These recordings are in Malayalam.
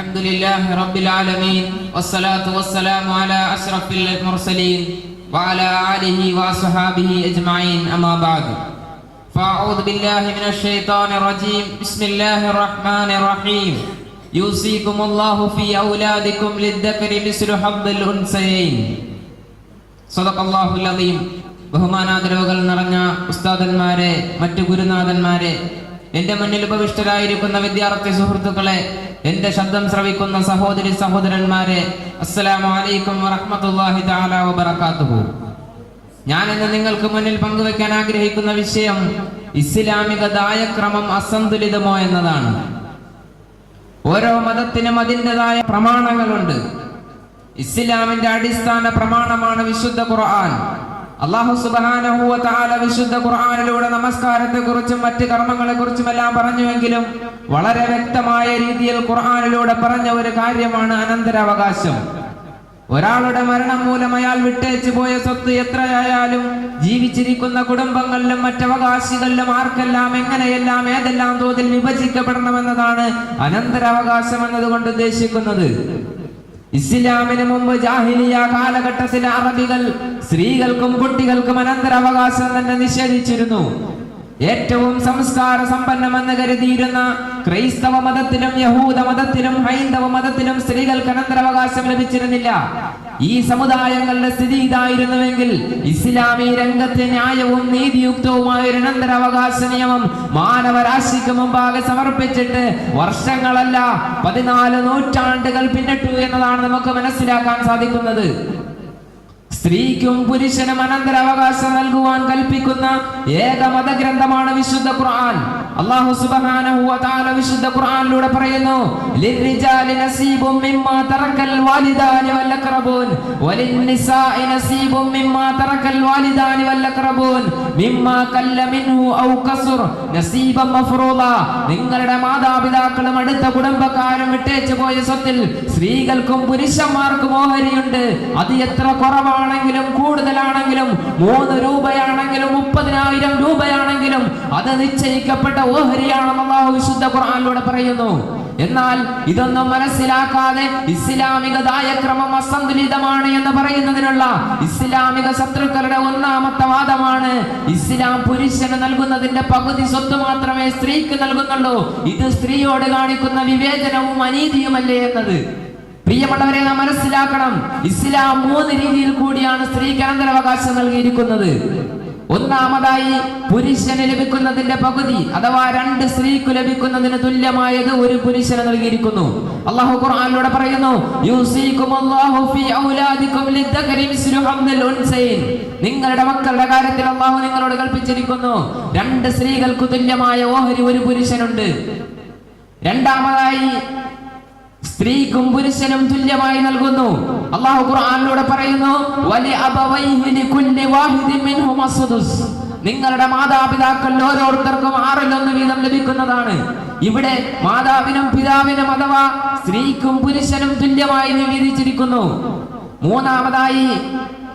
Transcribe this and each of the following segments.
الحمد لله رب العالمين والصلاة والسلام على أشرف المرسلين وعلى آله وأصحابه أجمعين أما بعد فأعوذ بالله من الشيطان الرجيم بسم الله الرحمن الرحيم يوصيكم الله في أولادكم للذكر مثل حظ الأنثيين صدق الله العظيم ബഹുമാനാദരവുകൾ നിറഞ്ഞ ഉസ്താദന്മാരെ മറ്റു ഗുരുനാഥന്മാരെ എന്റെ മുന്നിൽ ഉപവിഷ്ടരായിരിക്കുന്ന വിദ്യാർത്ഥി സുഹൃത്തുക്കളെ എന്റെ ശബ്ദം ശ്രവിക്കുന്ന സഹോദരി സഹോദരന്മാരെ അസ്സലാമു അലൈക്കും വറഹ്മത്തുള്ളാഹി തആല വബറകാതുഹു. ഞാൻ ഇന്ന് നിങ്ങൾക്ക് മുന്നിൽ പങ്കുവെക്കാൻ ആഗ്രഹിക്കുന്ന വിഷയം ഇസ്ലാമിക ദായക്രമം അസന്തുലിതമോ എന്നതാണ്. ഓരോ മതത്തിനും അതിന്റെതായ പ്രമാണങ്ങളുണ്ട്. ഇസ്ലാമിന്റെ അടിസ്ഥാന പ്രമാണമാണ് വിശുദ്ധ ഖുർആൻ. അള്ളാഹു സുബ്ഹാനഹു വ വിശുദ്ധ ഖുർആനിലൂടെ നമസ്കാരത്തെ കുറിച്ചും മറ്റ് കർമ്മങ്ങളെ കുറിച്ചും എല്ലാം പറഞ്ഞുവെങ്കിലും വളരെ വ്യക്തമായ രീതിയിൽ ഖുർആാനിലൂടെ പറഞ്ഞ ഒരു കാര്യമാണ് അനന്തരാവകാശം. ഒരാളുടെ മരണം മൂലം അയാൾ വിട്ടേച്ചു പോയ സ്വത്ത് എത്രയായാലും ജീവിച്ചിരിക്കുന്ന കുടുംബങ്ങളിലും മറ്റവകാശികളിലും ആർക്കെല്ലാം എങ്ങനെയെല്ലാം ഏതെല്ലാം തോതിൽ വിഭജിക്കപ്പെടണമെന്നതാണ് അനന്തരാവകാശം എന്നതുകൊണ്ട് ഉദ്ദേശിക്കുന്നത്. ഇസ്ലാമിന് മുമ്പ് ജാഹിലിയ കാലഘട്ടത്തിലെ അറബികൾ സ്ത്രീകൾക്കും കുട്ടികൾക്കും അനന്തരാവകാശം തന്നെ നിഷേധിച്ചിരുന്നു. ഏറ്റവും സംസ്കാര സമ്പന്നമെന്ന് കരുതിയിരുന്ന ക്രൈസ്തവ മതത്തിലും യഹൂദ മതത്തിലും ഹൈന്ദവ മതത്തിലും സ്ത്രീകൾക്ക് അനന്തരാവകാശം ലഭിച്ചിരുന്നില്ല. ഈ സമുദായങ്ങളുടെ സ്ഥിതി ഇതായിരുന്നുവെങ്കിൽ ഇസ്ലാമി രംഗത്തെ ന്യായവും നീതിയുക്തവുമായ ഒരു അനന്തരാവകാശ നിയമം മാനവരാശിക്ക് മുമ്പാകെ സമർപ്പിച്ചിട്ട് വർഷങ്ങളല്ല പതിനാല് നൂറ്റാണ്ടുകൾ പിന്നിട്ടു എന്നതാണ് നമുക്ക് മനസ്സിലാക്കാൻ സാധിക്കുന്നത്. സ്ത്രീക്കും പുരുഷനും അനന്തരാവകാശം നൽകുവാൻ കൽപ്പിക്കുന്ന ഏക മതഗ്രന്ഥമാണ് വിശുദ്ധ ഖുർആൻ. അല്ലാഹു സുബ്ഹാനഹു വ തആല വിശുദ്ധ ഖുർആനിലൂടെ പറയുന്നു ലിർരിജാലി നസീബും മിമ്മാ തറക്കൽ വാലിദാനി വൽ അഖറബൂൻ വലിന്നിസാഇ നസീബും മിമ്മാ തറക്കൽ വാലിദാനി വൽ അഖറബൂൻ മിമ്മാ കല്ല മിൻഹു ഔ കസുർ നസീബൻ മഫ്റൂദ. നിങ്ങളുടെ മാതാപിതാക്കളും അടുത്ത കുടുംബക്കാരും വിട്ടേച്ചു പോയ സ്വത്തിൽ സ്ത്രീകൾക്കും പുരുഷന്മാർക്കും ഓഹരിയുണ്ട്. അത് എത്ര കുറവാണെങ്കിലും കൂടുതലാണെങ്കിലും മൂന്ന് രൂപയാണെങ്കിലും മുപ്പതിനായിരം രൂപയാണെങ്കിലും അത് നിശ്ചയിക്കപ്പെട്ട ഓഹരിയാണെന്ന് അള്ളാഹു വിശുദ്ധ ഖുർആാനിലൂടെ പറയുന്നു. എന്നാൽ ഇതൊന്നും മനസ്സിലാക്കാതെ ഇസ്ലാമിക ദായക്രമം അസന്തുലിതമാണ് എന്ന് പറയുന്നതിനുള്ള ഇസ്ലാമിക ശത്രുക്കളുടെ ഒന്നാമത്തെ വാദമാണ് ഇസ്ലാം പുരുഷന് നൽകുന്നതിന്റെ പകുതി സ്വത്ത് മാത്രമേ സ്ത്രീക്ക് നൽകുന്നുള്ളൂ. ഇത് സ്ത്രീയോട് കാണിക്കുന്ന വിവേചനവും അനീതിയുമല്ലേ എന്നത്? പ്രിയപ്പെട്ടവരെ നാം മനസ്സിലാക്കണം. ഇസ്ലാം മൂന്ന് രീതിയിൽ കൂടിയാണ് സ്ത്രീക്ക് അനന്തരാവകാശം നൽകിയിരിക്കുന്നത്. ഒന്നാമതായി പുരുഷന് ലഭിക്കുന്നതിന്റെ പകുതി അഥവാ രണ്ട് സ്ത്രീക്ക് ലഭിക്കുന്നതിന് തുല്യമായത് ഒരു പുരുഷന് നൽകിയിരിക്കുന്നു. അള്ളാഹു ഖുർആനിലൂടെ പറയുന്നു നിങ്ങളുടെ മക്കളുടെ കാര്യത്തിൽ അള്ളാഹു നിങ്ങളോട് കൽപ്പിച്ചിരിക്കുന്നു രണ്ട് സ്ത്രീകൾക്ക് തുല്യമായ ഓഹരി ഒരു പുരുഷനുണ്ട്. രണ്ടാമതായി സ്ത്രീക്കും പുരുഷനും തുല്യമായി നൽകുന്നു. അള്ളാഹു ഖുർആനിലൂടെ പറയുന്നു വലി അബവൈഹി ലികുല്ലി വാഹിദിൻ മിൻഹും അസ്സുദുസ് നിങ്ങളുടെ മാതാപിതാക്കൾ ഓരോരുത്തർക്കും ആറിലൊന്ന് വീതം ലഭിക്കുന്നതാണ്. ഇവിടെ മാതാവിനും പിതാവിനും അഥവാ സ്ത്രീക്കും പുരുഷനും തുല്യമായി നിവേദിച്ചിരിക്കുന്നു മൂന്നാമതായി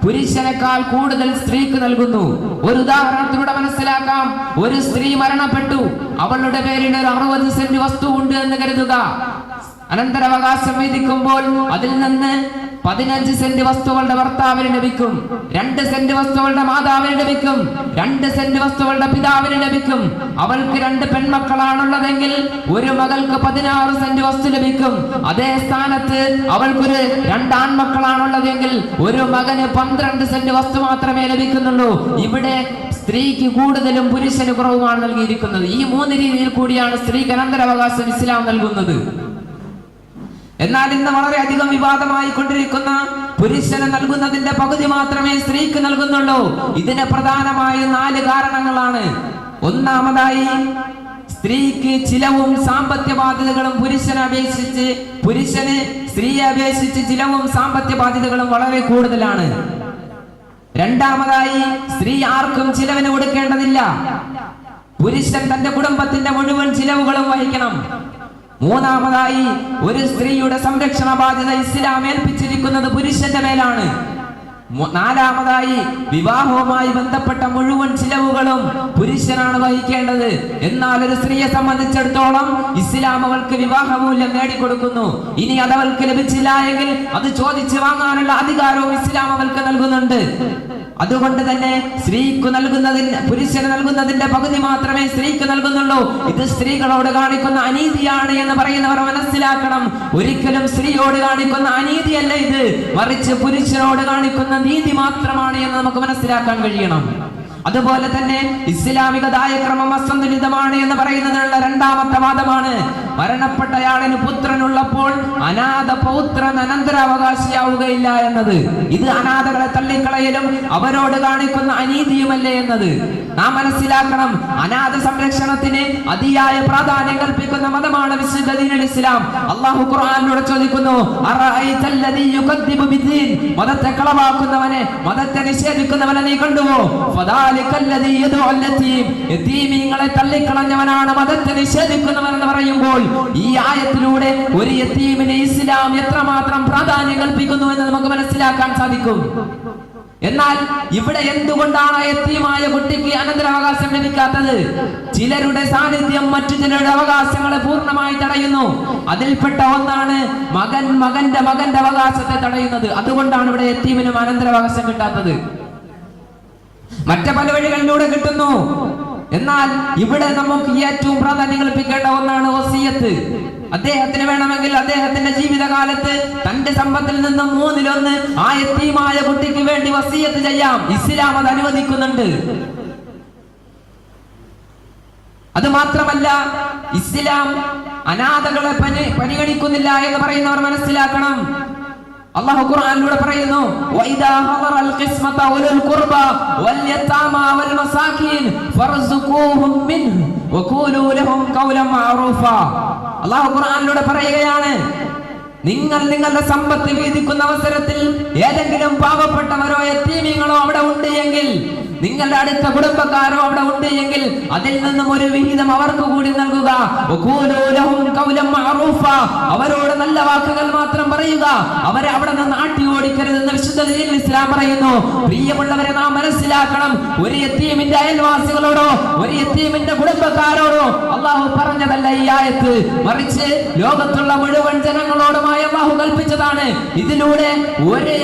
പുരുഷനേക്കാൾ കൂടുതൽ സ്ത്രീക്ക് നൽകുന്നു. ഒരു ഉദാഹരണത്തിലൂടെ മനസ്സിലാക്കാം. ഒരു സ്ത്രീ മരണപ്പെട്ടു. അവളുടെ പേരിൽ ഒരു അറുപത് സെന്റ് വസ്തു ഉണ്ട് എന്ന് കരുതുക. അനന്തരാവകാശം വിധിക്കുമ്പോൾ അതിൽ നിന്ന് പതിനഞ്ച് സെന്റ് വസ്തുക്കളുടെ ഭർത്താവിന് ലഭിക്കും. രണ്ട് സെന്റ് വസ്തുക്കളുടെ മാതാവിന് ലഭിക്കും. രണ്ട് സെന്റ് വസ്തുക്കളുടെ പിതാവിന് ലഭിക്കും. അവൾക്ക് രണ്ട് പെൺമക്കളാണുള്ളതെങ്കിൽ ഒരു മകൾക്ക് പതിനാറ് സെന്റ് വസ്തു ലഭിക്കും. അതേ സ്ഥാനത്ത് അവൾക്കൊരു രണ്ട് ആൺമക്കളാണുള്ളതെങ്കിൽ ഒരു മകന് പന്ത്രണ്ട് സെന്റ് വസ്തു മാത്രമേ ലഭിക്കുന്നുള്ളൂ. ഇവിടെ സ്ത്രീക്ക് കൂടുതലും പുരുഷന് കുറവുമാണ് നൽകിയിരിക്കുന്നത്. ഈ മൂന്ന് രീതിയിൽ കൂടിയാണ് സ്ത്രീക്ക് അനന്തരാവകാശം ഇസ്ലാം നൽകുന്നത്. എന്നാൽ ഇന്ന് വളരെയധികം വിവാദമായി കൊണ്ടിരിക്കുന്ന പുരുഷന് നൽകുന്നതിന്റെ പകുതി മാത്രമേ സ്ത്രീക്ക് നൽകുന്നുള്ളൂ. ഇതിന് പ്രധാനമായ നാല് കാരണങ്ങളാണ്. ഒന്നാമതായി സ്ത്രീക്ക് ചിലവും സാമ്പത്തിക ബാധ്യതകളും പുരുഷനെ അപേക്ഷിച്ച് പുരുഷന് സ്ത്രീയെ അപേക്ഷിച്ച് ചിലവും സാമ്പത്തിക ബാധ്യതകളും വളരെ കൂടുതലാണ്. രണ്ടാമതായി സ്ത്രീ ആർക്കും ചിലവിന് കൊടുക്കേണ്ടതില്ല. പുരുഷൻ തന്റെ കുടുംബത്തിന്റെ മുഴുവൻ ചിലവുകളും വഹിക്കണം. മൂന്നാമതായി ഒരു സ്ത്രീയുടെ സംരക്ഷണ ബാധ്യത ഇസ്ലാം ഏൽപ്പിച്ചിരിക്കുന്നത് പുരുഷന്റെ മേലാണ്. നാലാമതായി വിവാഹവുമായി ബന്ധപ്പെട്ട മുഴുവൻ ചിലവുകളും പുരുഷനാണ് വഹിക്കേണ്ടത്. എന്നാൽ ഒരു സ്ത്രീയെ സംബന്ധിച്ചിടത്തോളം ഇസ്ലാം അവൾക്ക് വിവാഹമൂല്യം നേടിക്കൊടുക്കുന്നു. ഇനി അത് അവൾക്ക് ലഭിച്ചില്ല എങ്കിൽ അത് ചോദിച്ചു വാങ്ങാനുള്ള അധികാരവും ഇസ്ലാം അവൾക്ക് നൽകുന്നുണ്ട്. അതുകൊണ്ട് തന്നെ സ്ത്രീക്ക് നൽകുന്നതിന് പുരുഷന് നൽകുന്നതിന്റെ പകുതി മാത്രമേ സ്ത്രീക്ക് നൽകുന്നുള്ളൂ. ഇത് സ്ത്രീകളോട് കാണിക്കുന്ന അനീതിയാണ് എന്ന് പറയുന്നവർ മനസ്സിലാക്കണം. ഒരിക്കലും സ്ത്രീയോട് കാണിക്കുന്ന അനീതിയല്ല ഇത്. മറിച്ച് പുരുഷനോട് കാണിക്കുന്ന നീതി മാത്രമാണ് എന്ന് നമുക്ക് മനസ്സിലാക്കാൻ കഴിയണം. അതുപോലെ തന്നെ ഇസ്ലാമികതായ ക്രമം അസന്തുലിതമാണ് എന്ന് പറയുന്നതിനുള്ള രണ്ടാമത്തെ വാദമാണ് മരണപ്പെട്ടയാളിന് പുത്രനുള്ളപ്പോൾ അനാഥ പൗത്രൻ അനന്തരാവകാശിയാവുകയില്ല എന്നത്. ഇത് അനാഥകളെ തള്ളിക്കളയലും അവരോട് കാണിക്കുന്ന അനീതിയുമല്ലേ എന്നത്. നാം മനസ്സിലാക്കണം അനാഥ സംരക്ഷണത്തിന് അതിയായ പ്രാധാന്യം കൽപ്പിക്കുന്ന മതമാണ് വിശുദ്ധ ദീനുൽ ഇസ്ലാം. അള്ളാഹു ഖുർആനിലൂടെ ചോദിക്കുന്നു മതത്തെ കളവാക്കുന്നവനെ മതത്തെ നിഷേധിക്കുന്നവനെ നീ കണ്ടുവോ? യതീമീങ്ങളെ തള്ളിക്കളഞ്ഞവനാണ് മതത്തെ നിഷേധിക്കുന്നവൻ എന്ന് പറയുമ്പോൾ ഈ ആയത്തിലൂടെ ഒരു യത്തീമിനെ ഇസ്ലാം എത്രമാത്രം പ്രാധാന്യം കൽപ്പിക്കുന്നു എന്ന് നമുക്ക് മനസ്സിലാക്കാൻ സാധിക്കും. എന്നാൽ ഇവിടെ എന്തുകൊണ്ടാണ് എത്തിയുമായ കുട്ടിക്ക് അനന്തരാവകാശം ലഭിക്കാത്തത്? ചിലരുടെ സാന്നിധ്യം മറ്റു ചിലരുടെ അവകാശങ്ങളെ പൂർണമായി തടയുന്നു. അതിൽപ്പെട്ട ഒന്നാണ് മകൻ മകന്റെ മകന്റെ അവകാശത്തെ തടയുന്നത്. അതുകൊണ്ടാണ് ഇവിടെ എത്തീമിനും അനന്തരാവകാശം കിട്ടാത്തത്. മറ്റു പല വഴികളിലൂടെ കിട്ടുന്നു. എന്നാൽ ഇവിടെ നമുക്ക് ഏറ്റവും പ്രാധാന്യം കൽപ്പിക്കേണ്ട ഒന്നാണ് വസീയത്ത്. അദ്ദേഹത്തിന് വേണമെങ്കിൽ അദ്ദേഹത്തിന്റെ ജീവിതകാലത്ത് തന്റെ സമ്പത്തിൽ നിന്ന് മൂന്നിലൊന്ന് ആ എത്തിയുമായ കുട്ടിക്ക് വേണ്ടി വസീയത്ത് ചെയ്യാം. ഇസ്ലാം അത് അനുവദിക്കുന്നുണ്ട്. അത് മാത്രമല്ല ഇസ്ലാം അനാഥകളെ പരിഗണിക്കുന്നില്ല എന്ന് പറയുന്നവർ മനസ്സിലാക്കണം. അള്ളാഹു ഖുർആനിലൂടെ പറയുന്നു വൈദാ ഹദറൽ ഖിസ്മത ഉലുൽ ഖുർബ വൽ യതാമ വൽ മസാകീൻ ഫർസുഖൂഹും മിൻഹു വഖൂലൂ ലഹും ഖൗലൻ മഅറൂഫ. അള്ളാഹു ഖുർആനിലൂടെ പറയുകയാണ് നിങ്ങൾ നിങ്ങളുടെ സമ്പത്ത് വീതിക്കുന്ന അവസരത്തിൽ ഏതെങ്കിലും പാവപ്പെട്ടവരോ എത്തീമിങ്ങളോ അവിടെ ഉണ്ട് എങ്കിൽ നിങ്ങളുടെ അടുത്ത കുടുംബക്കാരോ അവിടെ ഉണ്ട് എങ്കിൽ അതിൽ നിന്നും ഒരു വിഹിതം അവർക്ക് കൂടി നൽകുക. അവരോട് നല്ല വാക്കുകൾ മാത്രം പറയുക. അവരെ അവിടെ നിന്ന് ആട്ടി ഓടിക്കരുതെന്ന് വിശുദ്ധ ദീനുൽ ഇസ്ലാം പറയുന്നു. പ്രിയമുള്ളവരെ നാം മനസ്സിലാക്കണം. ഒരു എത്തിയമിന്റെ അയൽവാസികളോടോ ഒരു എത്തിയമിന്റെ കുടുംബക്കാരോടോ അള്ളാഹു പറഞ്ഞതല്ല ഈ ആയത്ത്. മറിച്ച് ലോകത്തുള്ള മുഴുവൻ ജനങ്ങളോടുമായി അള്ളാഹു കൽപ്പിച്ചതാണ്. ഇതിലൂടെ ഒരു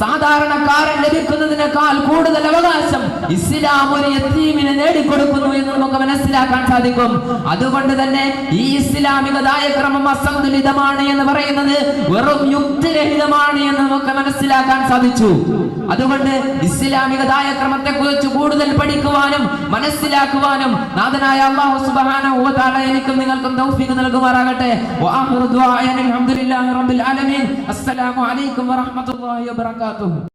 സാധാരണക്കാരൻ ലഭിക്കുന്നതിനേക്കാൾ കൂടുതൽ അവകാശം ഇസ്ലാം ഒരു യത്തീമിനെ നേടിക്കൊടുക്കുന്നു എന്ന് നമുക്ക് മനസ്സിലാക്കാൻ സാധിക്കും. അതുകൊണ്ട് തന്നെ ഈ ഇസ്ലാമിക ദായക്രമം അസന്തുലിതമാണ് എന്ന് പറയുന്നത് വെറും യുക്തിരഹിതമാണ് എന്ന് നമുക്ക് മനസ്സിലാക്കാൻ സാധിച്ചു. അതുകൊണ്ട് ഇസ്ലാമിക ക്രമത്തെ കുറിച്ച് കൂടുതൽ പഠിക്കുവാനും മനസ്സിലാക്കുവാനും നാഥനായ അള്ളാഹു സുബ്ഹാനഹു വ തആല എനിക്കും നിങ്ങൾക്കും തൗഫീഖ് നൽകുമാറാകട്ടെ. വആഖിറു ദുആഅന അൽഹംദുലില്ലാഹി റബ്ബിൽ ആലമീൻ. അസ്സലാമു അലൈക്കും വറഹ്മത്തുള്ളാഹി വബറകാതുഹു.